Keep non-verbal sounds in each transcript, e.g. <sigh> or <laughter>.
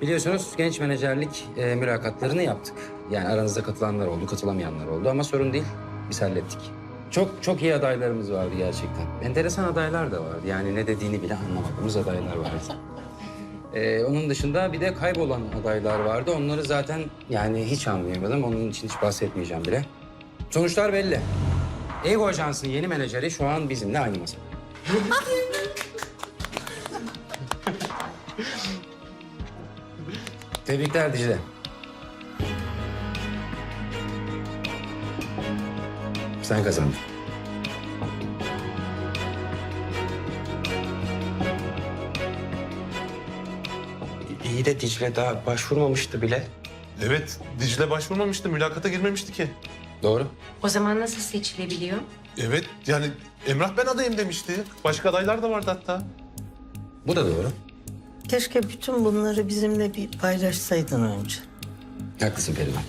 Biliyorsunuz genç menajerlik e, mülakatlarını yaptık. Yani aranızda katılanlar oldu, katılamayanlar oldu ama sorun değil. Biz hallettik. Çok çok iyi adaylarımız vardı gerçekten. Enteresan adaylar da vardı. Yani ne dediğini bile anlamadığımız adaylar vardı. Ee, onun dışında bir de kaybolan adaylar vardı. Onları zaten yani hiç anlayamadım. Onun için hiç bahsetmeyeceğim bile. Sonuçlar belli. Ego Ajans'ın yeni menajeri şu an bizimle aynı masada. Tebrikler Dicle. Sen kazandın. İyi de Dicle daha başvurmamıştı bile. Evet, Dicle başvurmamıştı, mülakata girmemişti ki. Doğru. O zaman nasıl seçilebiliyor? Evet, yani Emrah ben adayım demişti. Başka adaylar da vardı hatta. Bu da doğru. Keşke bütün bunları bizimle bir paylaşsaydın önce. Haklısın Perihan.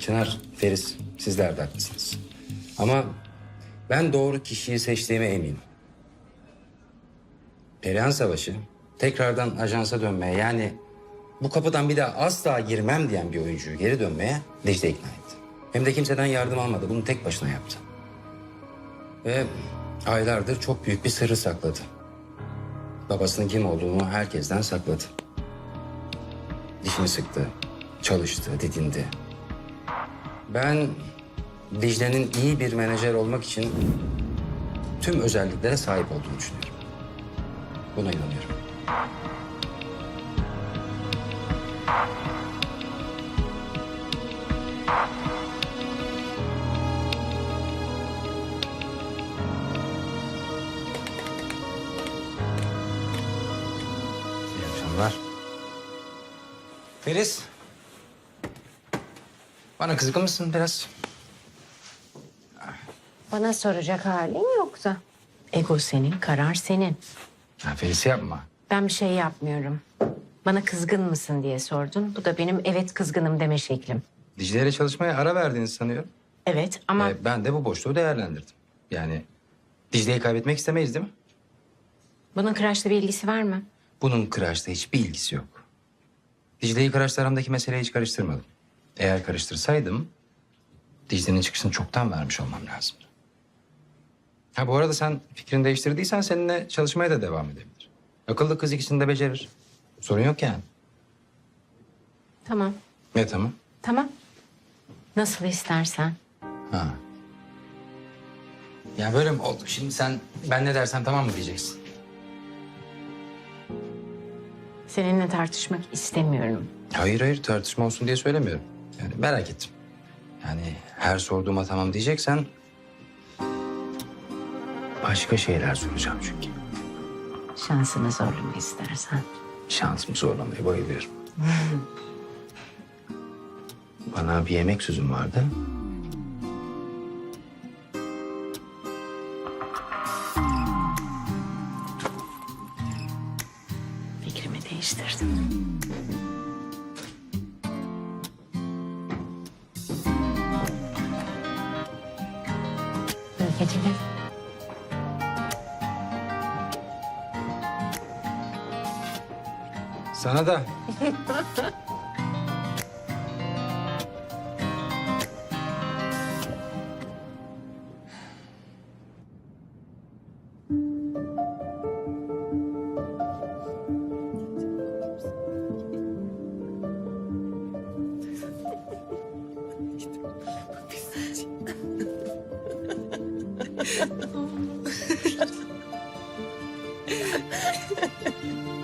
Çınar, Feris, sizler de haklısınız. Ama ben doğru kişiyi seçtiğime eminim. Perihan Savaşı tekrardan ajansa dönmeye yani bu kapıdan bir daha asla girmem diyen bir oyuncuyu geri dönmeye Dicle ikna etti. Hem de kimseden yardım almadı. Bunu tek başına yaptı. Ve aylardır çok büyük bir sırrı sakladı. Babasının kim olduğunu herkesten sakladı. Dişini sıktı, çalıştı, didindi. Ben Dicle'nin iyi bir menajer olmak için tüm özelliklere sahip olduğunu düşünüyorum. Buna inanıyorum. Akşamlar. Feris. Bana kızgın mısın biraz? Bana soracak halin yoksa. Ego senin, karar senin. Ha, Feris yapma. Ben bir şey yapmıyorum. Bana kızgın mısın diye sordun. Bu da benim evet kızgınım deme şeklim. Dicle ile çalışmaya ara verdiğinizi sanıyorum. Evet ama Ee, ben de bu boşluğu değerlendirdim. Yani Dicle'yi kaybetmek istemeyiz değil mi? bunun Kıraç'la bir ilgisi var mı? Bunun Kıraç'ta hiçbir ilgisi yok. Dicle'yi Kıraç'la aramdaki meseleyi hiç karıştırmadım. Eğer karıştırsaydım Dicle'nin çıkışını çoktan vermiş olmam lazımdı. Ha bu arada sen fikrini değiştirdiysen seninle çalışmaya da devam edebilir. Akıllı kız ikisini de becerir. Sorun yok yani. Tamam, Ne tamam? tamam. Nasıl istersen. Ha. Ya böyle mi oldu? Şimdi sen ben ne dersem tamam mı diyeceksin? Seninle tartışmak istemiyorum. Hayır hayır tartışma olsun diye söylemiyorum. Yani merak ettim. Yani her sorduğuma tamam diyeceksen... Başka şeyler soracağım çünkü. Şansını zorlama istersen. Şansımı zorlamaya bayılıyorum. Bana bir yemek sözüm vardı. Fikrimi değiştirdim. İyi geceler. Sana da.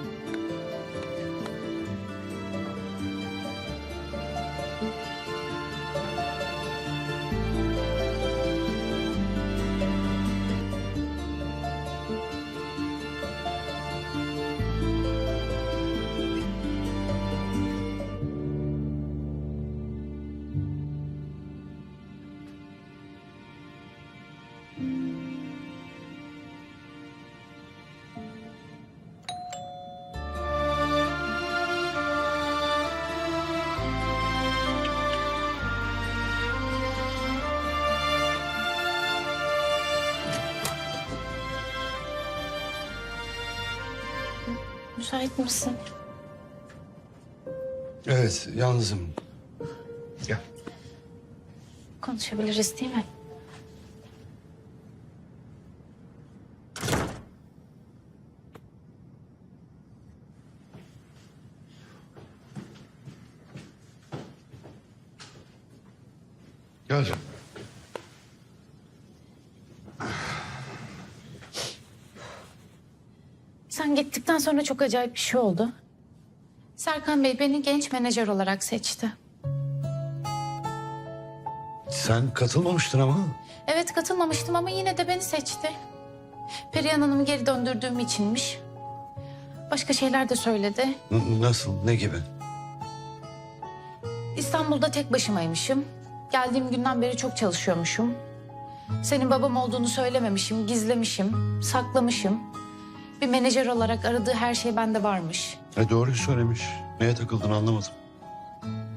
Müsait misin? Evet, yalnızım. Gel. Konuşabiliriz değil mi? Gel canım. Sen gittikten sonra çok acayip bir şey oldu. Serkan Bey beni genç menajer olarak seçti. Sen katılmamıştın ama. Evet katılmamıştım ama yine de beni seçti. Perihan Hanım'ı geri döndürdüğüm içinmiş. Başka şeyler de söyledi. N- nasıl, ne gibi? İstanbul'da tek başımaymışım. Geldiğim günden beri çok çalışıyormuşum. Senin babam olduğunu söylememişim, gizlemişim, saklamışım. Bir menajer olarak aradığı her şey bende varmış. E doğruyu söylemiş. Neye takıldın anlamadım.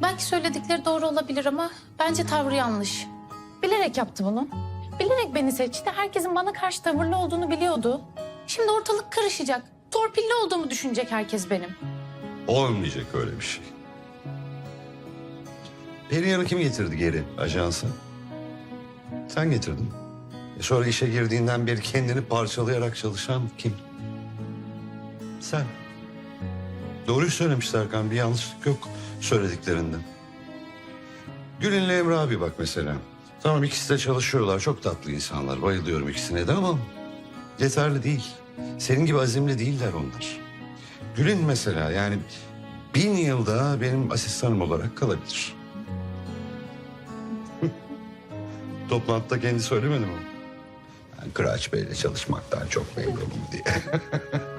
Belki söyledikleri doğru olabilir ama bence tavrı yanlış. Bilerek yaptı bunu. Bilerek beni seçti. Herkesin bana karşı tavırlı olduğunu biliyordu. Şimdi ortalık karışacak. Torpilli olduğumu düşünecek herkes benim. Olmayacak öyle bir şey. Perihan'ı kim getirdi geri ajansa? Sen getirdin. E sonra işe girdiğinden beri kendini parçalayarak çalışan kim? Sen. Doğruyu söylemiş Serkan. Bir yanlışlık yok söylediklerinde. Gül'ünle Emre abi bak mesela. Tamam ikisi de çalışıyorlar. Çok tatlı insanlar. Bayılıyorum ikisine de ama yeterli değil. Senin gibi azimli değiller onlar. Gül'ün mesela yani bin yılda benim asistanım olarak kalabilir. <laughs> Toplantıda kendi söylemedi mi? Ben Kıraç Bey'le çalışmaktan çok memnunum diye. <laughs>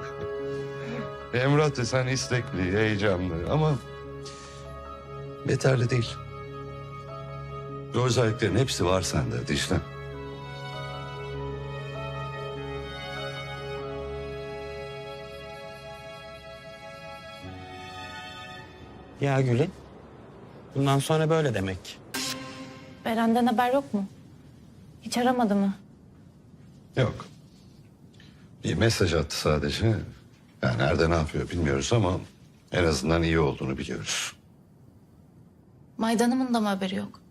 Emrah desen istekli, heyecanlı ama yeterli değil. Bu özelliklerin hepsi var sende Dicle. Ya Gül'ün? Bundan sonra böyle demek. Beren'den haber yok mu? Hiç aramadı mı? Yok. Bir mesaj attı sadece. Yani nerede ne yapıyor bilmiyoruz ama en azından iyi olduğunu biliyoruz. Maydanımın da mı haberi yok?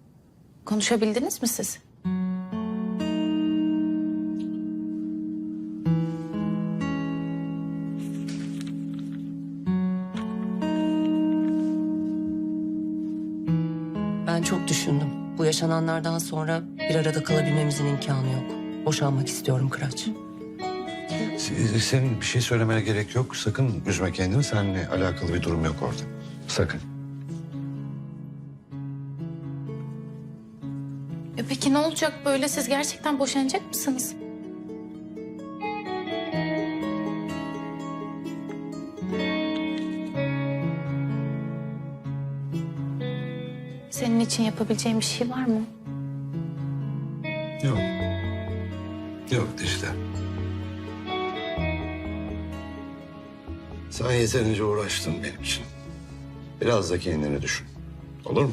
Konuşabildiniz mi siz? Ben çok düşündüm. Bu yaşananlardan sonra bir arada kalabilmemizin imkanı yok. Boşanmak istiyorum Kıraç. Se- Senin bir şey söylemene gerek yok. Sakın üzme kendini. Seninle alakalı bir durum yok orada. Sakın. E peki ne olacak böyle? Siz gerçekten boşanacak mısınız? Senin için yapabileceğim bir şey var mı? Yok. Yok Dicle. Sen yeterince uğraştın benim için. Biraz da kendini düşün. Olur mu?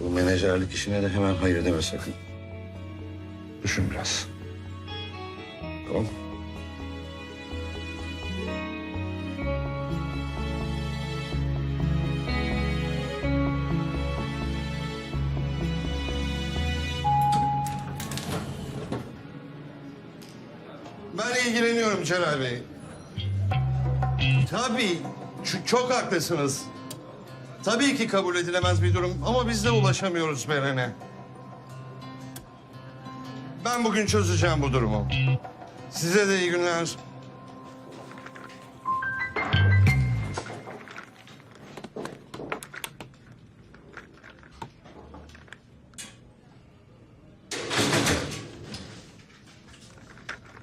Bu menajerlik işine de hemen hayır deme sakın. Düşün biraz. Tamam mı? Celal Bey. Tabii, çok haklısınız. Tabii ki kabul edilemez bir durum ama biz de ulaşamıyoruz Beren'e. Ben bugün çözeceğim bu durumu. Size de iyi günler.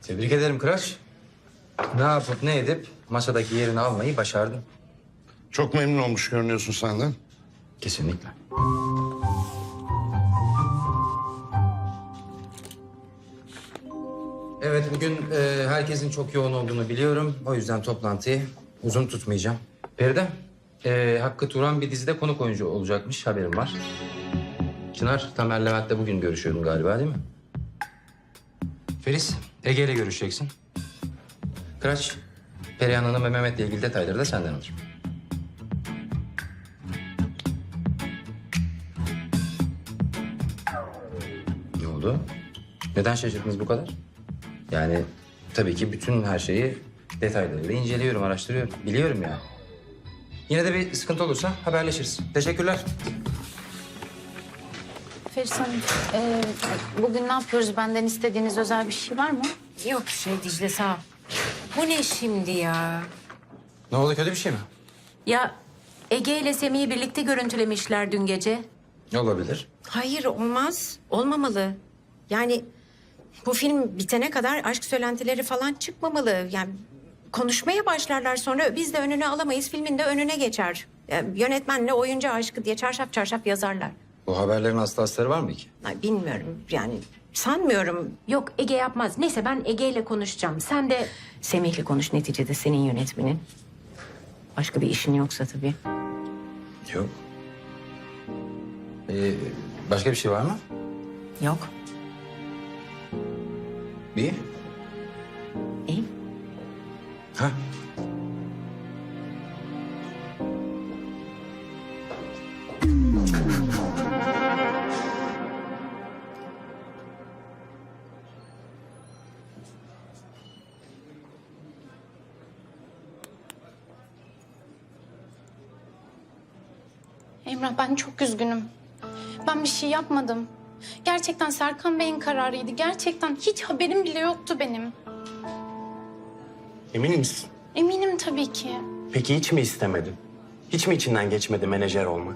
Tebrik ederim Kıraç. Ne yapıp ne edip masadaki yerini almayı başardın. Çok memnun olmuş görünüyorsun senden. Kesinlikle. Evet bugün e, herkesin çok yoğun olduğunu biliyorum. O yüzden toplantıyı uzun tutmayacağım. Feride, e, Hakkı Turan bir dizide konuk oyuncu olacakmış haberim var. Çınar, Tamer Levent'le bugün görüşüyordun galiba değil mi? Feriz, Ege ile görüşeceksin. Kıraç, Perihan Hanım ve Mehmet'le ilgili detayları da senden alır. Ne oldu? Neden şaşırdınız bu kadar? Yani tabii ki bütün her şeyi detaylarıyla inceliyorum, araştırıyorum. Biliyorum ya. Yine de bir sıkıntı olursa haberleşiriz. Teşekkürler. Feris Hanım, e, bugün ne yapıyoruz? Benden istediğiniz özel bir şey var mı? Yok şey Dicle sağ ol. Bu ne şimdi ya? Ne oldu kötü bir şey mi? Ya Ege ile Semih'i birlikte görüntülemişler dün gece. Olabilir. Hayır olmaz. Olmamalı. Yani bu film bitene kadar aşk söylentileri falan çıkmamalı. Yani konuşmaya başlarlar sonra biz de önüne alamayız. Filmin de önüne geçer. Yani yönetmenle oyuncu aşkı diye çarşaf çarşaf yazarlar. Bu haberlerin aslı astarı var mı ki? Ay, bilmiyorum yani sanmıyorum. Yok Ege yapmaz. Neyse ben Ege ile konuşacağım. Sen de Semih'le konuş neticede senin yönetmenin. Başka bir işin yoksa tabii. Yok. Ee, başka bir şey var mı? Yok. Bir. İyi. Ha. Çok üzgünüm. Ben bir şey yapmadım. Gerçekten Serkan Bey'in kararıydı. Gerçekten hiç haberim bile yoktu benim. Emin misin? Eminim tabii ki. Peki hiç mi istemedin? Hiç mi içinden geçmedi menajer olmak?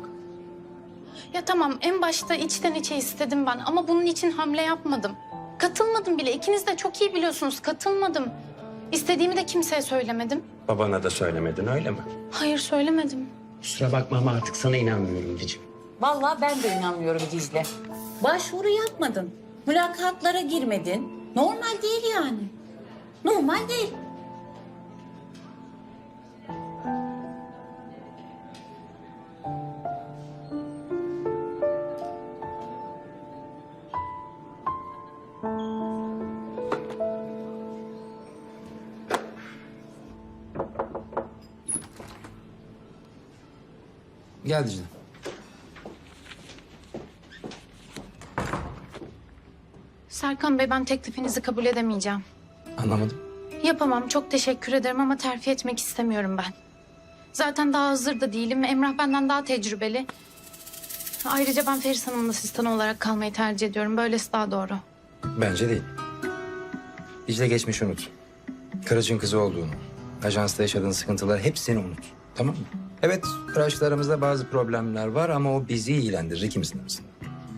Ya tamam en başta içten içe istedim ben ama bunun için hamle yapmadım. Katılmadım bile. İkiniz de çok iyi biliyorsunuz katılmadım. İstediğimi de kimseye söylemedim. Babana da söylemedin öyle mi? Hayır söylemedim. Kusura bakma ama artık sana inanmıyorum Dicim. Vallahi ben de inanmıyorum Dicle. Başvuru yapmadın. Mülakatlara girmedin. Normal değil yani. Normal değil. Gel Dicle. Serkan Bey ben teklifinizi kabul edemeyeceğim. Anlamadım. Yapamam çok teşekkür ederim ama terfi etmek istemiyorum ben. Zaten daha hazır da değilim. Emrah benden daha tecrübeli. Ayrıca ben Feris Hanım'ın asistanı olarak kalmayı tercih ediyorum. Böylesi daha doğru. Bence değil. Dicle geçmiş unut. Kıraç'ın kızı olduğunu, ajansta yaşadığın sıkıntılar hepsini unut. Tamam mı? Evet, Kıraç'la aramızda bazı problemler var ama o bizi ilgilendirir ikimizin arasında.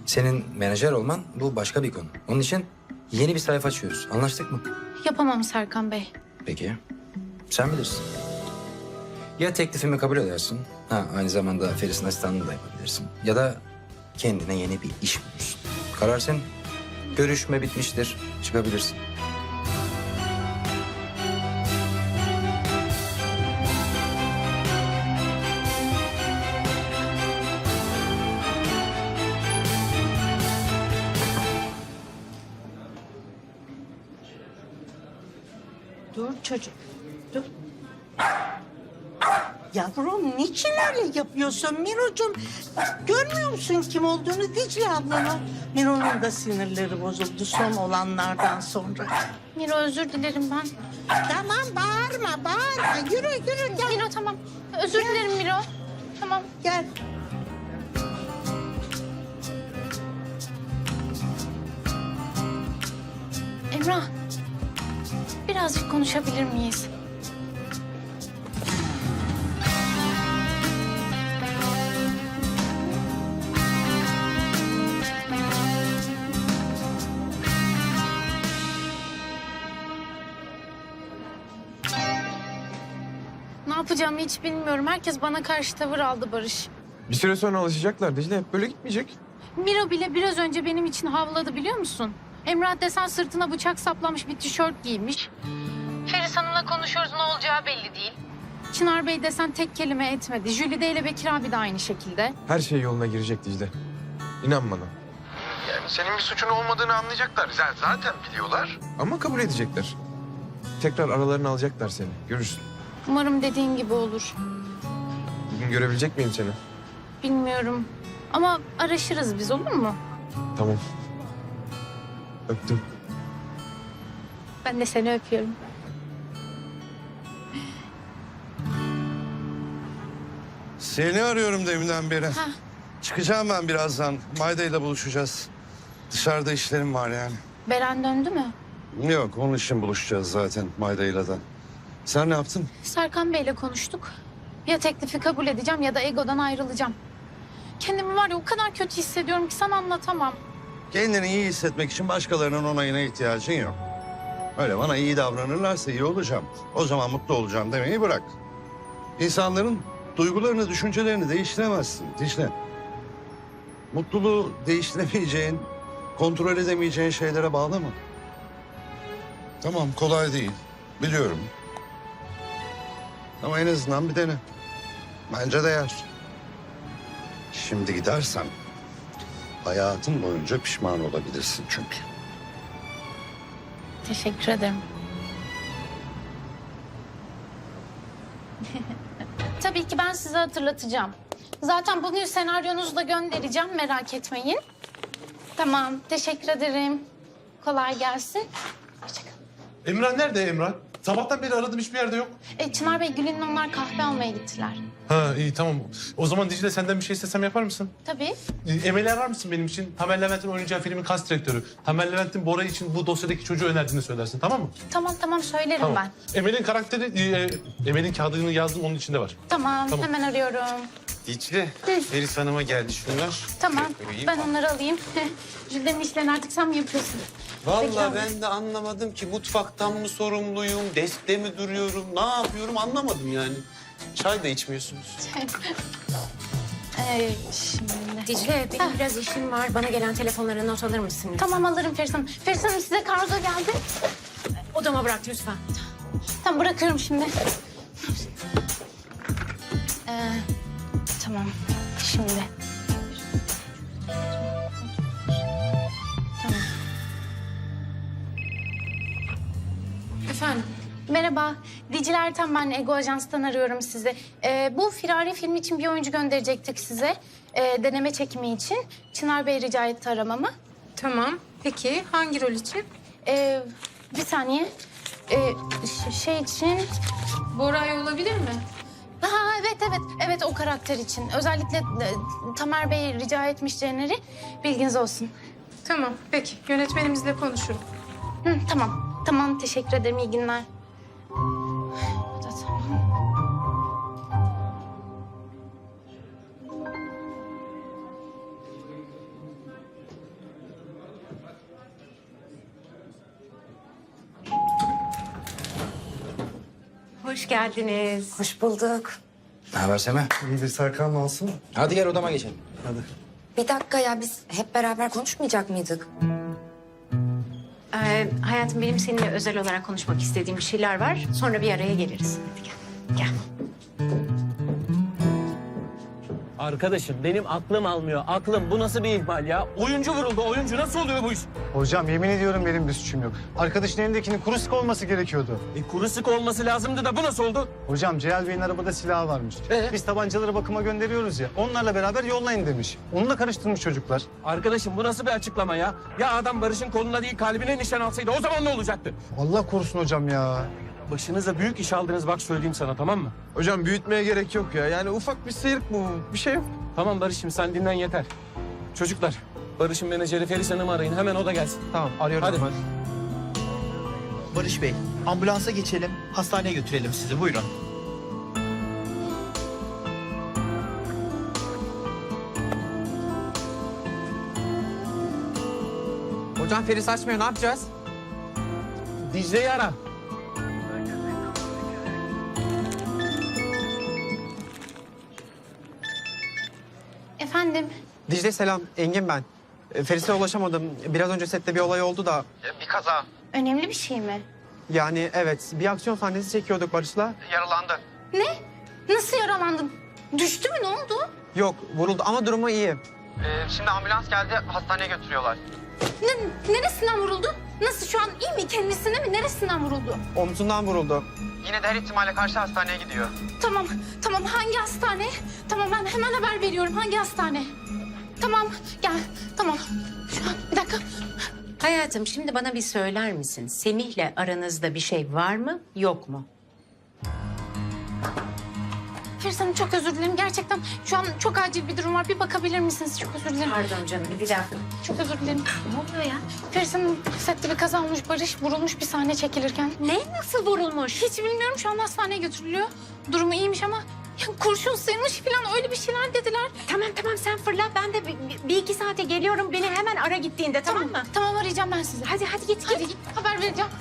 Senin menajer olman bu başka bir konu. Onun için yeni bir sayfa açıyoruz. Anlaştık mı? Yapamam Serkan Bey. Peki. Sen bilirsin. Ya teklifimi kabul edersin. Ha, aynı zamanda Feris'in asistanlığını da yapabilirsin. Ya da kendine yeni bir iş bulursun. Karar senin. Görüşme bitmiştir. Çıkabilirsin. Dur çocuk. Dur. Yavrum niçin öyle yapıyorsun Miro'cum? Görmüyor musun kim olduğunu Dicle ablana? Miro'nun da sinirleri bozuldu son olanlardan sonra. Miro özür dilerim ben. Tamam bağırma bağırma. Yürü yürü gel. Miro tamam. Özür dilerim Miro. Tamam. Gel. Emrah. Birazcık konuşabilir miyiz? Ne yapacağımı hiç bilmiyorum. Herkes bana karşı tavır aldı Barış. Bir süre sonra alışacaklar Dicle. Hep böyle gitmeyecek. Miro bile biraz önce benim için havladı biliyor musun? Emrah desen sırtına bıçak saplamış bir tişört giymiş. Feris Hanım'la konuşuyoruz ne olacağı belli değil. Çınar Bey desen tek kelime etmedi. Jülide ile Bekir abi de aynı şekilde. Her şey yoluna girecek Dicle. İnan bana. Yani senin bir suçun olmadığını anlayacaklar. Z- Zaten biliyorlar. Ama kabul edecekler. Tekrar aralarını alacaklar seni. Görürsün. Umarım dediğin gibi olur. Bugün görebilecek miyim seni? Bilmiyorum. Ama araşırız biz olur mu? Tamam. Öptüm. Ben de seni öpüyorum. Seni arıyorum deminden beri. Çıkacağım ben birazdan. Mayda ile buluşacağız. Dışarıda işlerim var yani. Beren döndü mü? Yok onun için buluşacağız zaten Mayda ile de. Sen ne yaptın? Serkan Bey'le konuştuk. Ya teklifi kabul edeceğim ya da Ego'dan ayrılacağım. Kendimi var ya o kadar kötü hissediyorum ki sana anlatamam. Kendini iyi hissetmek için başkalarının onayına ihtiyacın yok. Öyle bana iyi davranırlarsa iyi olacağım. O zaman mutlu olacağım demeyi bırak. İnsanların duygularını, düşüncelerini değiştiremezsin Dicle. Mutluluğu değiştiremeyeceğin, kontrol edemeyeceğin şeylere bağlama. Tamam kolay değil. Biliyorum. Ama en azından bir dene. Bence değer. Şimdi gidersen hayatın boyunca pişman olabilirsin çünkü. Teşekkür ederim. <laughs> Tabii ki ben size hatırlatacağım. Zaten bugün senaryonuzu da göndereceğim merak etmeyin. Tamam teşekkür ederim. Kolay gelsin. Hoşçakalın. Emrah nerede Emrah? Sabahtan beri aradım hiçbir yerde yok. E, Çınar Bey Gül'ün onlar kahve almaya gittiler. Ha iyi tamam. O zaman Dicle senden bir şey istesem yapar mısın? Tabii. Ee, Emel'i arar mısın benim için? Tamer Levent'in oynayacağı filmin kas direktörü. Tamer Levent'in Bora için bu dosyadaki çocuğu önerdiğini söylersin tamam mı? Tamam tamam söylerim Tamam. ben. Emel'in karakteri, e, Emel'in kağıdını yazdım onun içinde var. Tamam, Tamam. hemen arıyorum. Dicle, Feris Hanım'a geldi şunlar. Tamam Koyayım. ben onları alayım. Jülden'in işlerini artık sen mi yapıyorsun? Vallahi ben de anlamadım ki mutfaktan mı sorumluyum, deskte mi duruyorum, ne yapıyorum anlamadım yani. Çay da içmiyorsunuz. Ee, şimdi. Dicle benim biraz işim var. Bana gelen telefonlara not alır mısın? lütfen? Tamam alırım Feris Hanım. Feris Hanım size kargo geldi. Odama bırak lütfen. Tamam bırakıyorum şimdi. Ee, tamam şimdi. Tamam. Efendim? Merhaba, Dicle Ertem ben Ego Ajans'tan arıyorum sizi. Ee, bu Firari film için bir oyuncu gönderecektik size. Ee, deneme çekimi için. Çınar Bey rica etti aramamı. Tamam. Peki hangi rol için? Ee, bir saniye. Ee, ş- şey için... Boray olabilir mi? Ha evet evet evet o karakter için. Özellikle e, Tamer Bey rica etmiş Cener'i. Bilginiz olsun. Tamam. Peki. Yönetmenimizle konuşurum. Hı, tamam. Tamam teşekkür ederim iyi günler. Geldiniz. Hoş bulduk. Ne haber Seme? İyidir Serkan olsun. Hadi gel odama geçelim. Bir dakika ya biz hep beraber konuşmayacak mıydık? Ee, hayatım benim seninle özel olarak konuşmak istediğim bir şeyler var. Sonra bir araya geliriz. Hadi gel. Gel. Arkadaşım benim aklım almıyor. Aklım bu nasıl bir ihmal ya? Oyuncu vuruldu. Oyuncu nasıl oluyor bu iş? Hocam yemin ediyorum benim bir suçum yok. Arkadaşın elindekinin kuru sık olması gerekiyordu. E, kuru sık olması lazımdı da bu nasıl oldu? Hocam Celal Bey'in arabada silahı varmış. Biz tabancaları bakıma gönderiyoruz ya. Onlarla beraber yollayın demiş. Onunla karıştırmış çocuklar. Arkadaşım bu nasıl bir açıklama ya? Ya adam Barış'ın koluna değil kalbine nişan alsaydı o zaman ne olacaktı? Allah korusun hocam ya. Başınıza büyük iş aldınız bak söyleyeyim sana tamam mı? Hocam büyütmeye gerek yok ya. Yani ufak bir sıyrık bu. Bir şey yok. Tamam Barış'ım sen dinlen yeter. Çocuklar Barış'ın menajeri Feris Hanım'ı arayın hemen o da gelsin. Tamam arıyorum Hadi. ben. Barış Bey, ambulansa geçelim, hastaneye götürelim sizi. Buyurun. Hocam Feris açmıyor ne yapacağız? Dicle'yi ara. Efendim Dicle selam. Engin ben. E, Feris'e ulaşamadım. Biraz önce sette bir olay oldu da. Bir kaza. önemli bir şey mi? Yani evet bir aksiyon sahnesi çekiyorduk Barış'la. Yaralandı. Ne? Nasıl yaralandın? Düştü mü ne oldu? Yok vuruldu ama durumu iyi. Ee, şimdi ambulans geldi, hastaneye götürüyorlar. Ne, neresinden vuruldu? Nasıl şu an iyi mi? Kendisine mi? Neresinden vuruldu? Omzundan vuruldu. Yine de her ihtimalle karşı hastaneye gidiyor. Tamam, tamam. Hangi hastane? Tamam ben hemen haber veriyorum. Hangi hastane? Tamam, gel. Tamam. Şu an bir dakika. Hayatım şimdi bana bir söyler misin? Semih'le aranızda bir şey var mı yok mu? Feris Hanım çok özür dilerim. Gerçekten şu an çok acil bir durum var. Bir bakabilir misiniz? Çok özür dilerim. Pardon canım bir dakika. Çok özür dilerim. Ne oluyor ya? Feris Hanım sette bir kaza olmuş. Barış vurulmuş bir sahne çekilirken. Ne nasıl vurulmuş? Hiç bilmiyorum. Şu anda hastaneye götürülüyor. Durumu iyiymiş ama ya kurşun sıyırmış falan öyle bir şeyler dediler. Tamam tamam sen fırla ben de bir, bir iki saate geliyorum. Beni hemen ara gittiğinde tamam, mı? Tamam arayacağım ben sizi. Hadi hadi git git. Hadi git haber vereceğim.